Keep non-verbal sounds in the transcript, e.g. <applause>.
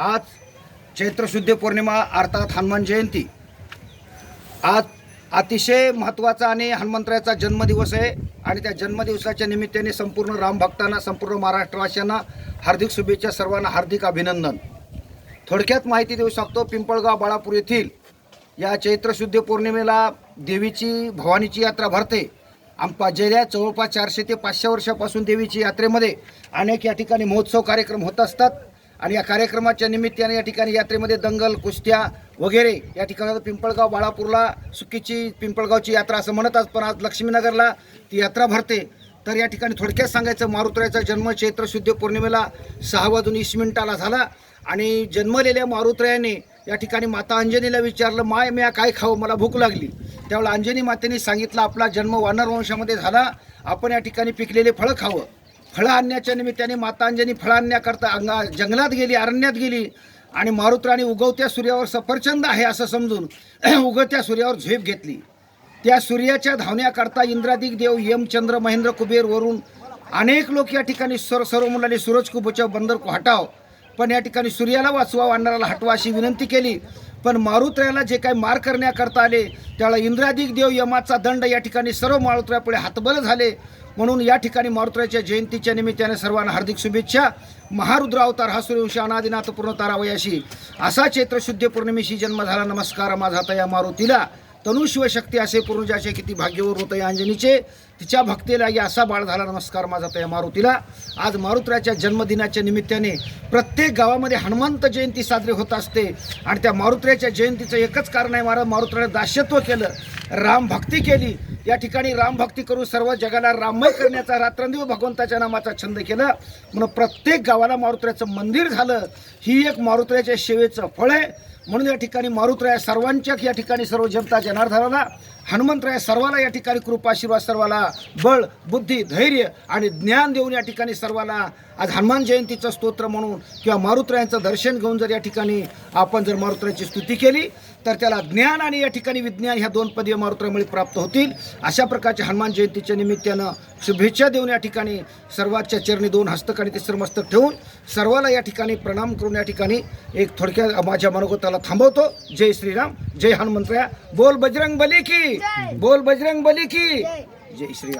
आज चैत्रशुद्ध पौर्णिमा अर्थात हनुमान जयंती. आज अतिशय महत्त्वाचा आणि हनुमंतरायाचा जन्मदिवस आहे आणि त्या जन्मदिवसाच्या निमित्ताने संपूर्ण रामभक्तांना संपूर्ण महाराष्ट्रवासियांना हार्दिक शुभेच्छा सर्वांना हार्दिक अभिनंदन. थोडक्यात माहिती देऊ शकतो पिंपळगाव बाळापूर येथील या चैत्रशुद्ध पौर्णिमेला देवीची भवानीची यात्रा भरते. आमपा गेल्या जवळपास चारशे ते पाचशे वर्षापासून देवीची यात्रेमध्ये अनेक या ठिकाणी महोत्सव कार्यक्रम होत असतात. आणि या कार्यक्रमाच्या निमित्ताने या ठिकाणी यात्रेमध्ये दंगल कुस्त्या वगैरे या ठिकाणी पिंपळगाव बाळापूरला सुकीची पिंपळगावची यात्रा असं म्हणतात पण आज लक्ष्मीनगरला ती यात्रा भरते. तर या ठिकाणी थोडक्यात सांगायचं मारुतरायाचा जन्म चैत्र शुद्ध पौर्णिमेला सहा वाजून वीस मिनिटाला झाला आणि जन्मलेल्या मारुतरायाने या ठिकाणी माता अंजनीला विचारलं माय म्या काय खावं मला भूक लागली. त्यावेळेला अंजनी मातेने सांगितलं आपला जन्म वानर वंशामध्ये झाला. आपण या ठिकाणी पिकलेले फळं खावं. फळं आणण्याच्या निमित्ताने मातांजनी फळं आणण्याकरता अंगा जंगलात गेली अरण्यात गेली आणि मारुतराणी उगवत्या सूर्यावर सफरचंद आहे असं समजून <clears throat> उगवत्या सूर्यावर झेप घेतली. त्या सूर्याच्या धावण्याकरता इंद्रादिक देव यम चंद्र महेंद्र कुबेर वरून अनेक लोक या ठिकाणी सर सर्व मुलांनी सूरज को बचाव बंदर को हटाव. पण या ठिकाणी सूर्याला वाचवा वानराला हटवा अशी विनंती केली. पण मारुत्र्याला जे काही मार करण्याकरता आले त्याला इंद्रादिक देव यमाचा दंड या ठिकाणी सर्व मारुत्र्यापुढे हातबल झाले. म्हणून या ठिकाणी मारुतराच्या जयंतीच्या निमित्ताने सर्वांना हार्दिक शुभेच्छा. महारुद्र अवतार हा सूर्यवंशी अनादिनाथ पूर्ण तारावयाशी असा चैत्र शुद्ध पौर्णिमेशी जन्म झाला. नमस्कार. माझा तया मारुतीला. तनु शिवशक्ती असे पूर्णजाचे किती भाग्यवर होतं या अंजनीचे तिच्या भक्तीला या असा बाळ झाला नमस्कार माझा त्या मारुतीला. आज मारुत्राच्या जन्मदिनाच्या निमित्ताने प्रत्येक गावामध्ये हनुमंत जयंती साजरी होत असते. आणि त्या मारुत्र्याच्या जयंतीचं एकच कारण आहे महाराज मारुत्राने दास्यत्व केलं. राम भक्ती केली. या ठिकाणी रामभक्ती करून सर्व जगाला राममय करण्याचा रात्रंदिव भगवंताच्या नामाचा छंद केला. म्हणून प्रत्येक गावाला मारुत्र्याचं मंदिर झालं. ही एक मारुत्र्याच्या सेवेचं फळ आहे. म्हणून या ठिकाणी मारुतराया सर्वांच्या या ठिकाणी सर्व जनता जनार्दनाला हनुमंतराय सर्वाला या ठिकाणी कृपाशीर्वाद सर्वाला बळ बुद्धी धैर्य आणि ज्ञान देऊन या ठिकाणी सर्वाला आज हनुमान जयंतीचं स्तोत्र म्हणून किंवा मारुतरायांचं दर्शन घेऊन जर या ठिकाणी आपण जर मारुतरायाची स्तुती केली तर त्याला ज्ञान आणि या ठिकाणी विज्ञान ह्या दोन पदवी मारुतरामुळे प्राप्त होतील. अशा प्रकारच्या हनुमान जयंतीच्या निमित्तानं शुभेच्छा देऊन या ठिकाणी सर्वांच्या चरणी दोन हस्तक आणि तिसरं मस्तक ठेवून सर्वाला या ठिकाणी प्रणाम करून या ठिकाणी एक थोडक्या माझ्या मनोगताला थांबवतो. जय श्रीराम. जय हनुमंतराया बोल बजरंग बली की बोल बजरंग बली की. जय. श्रीराम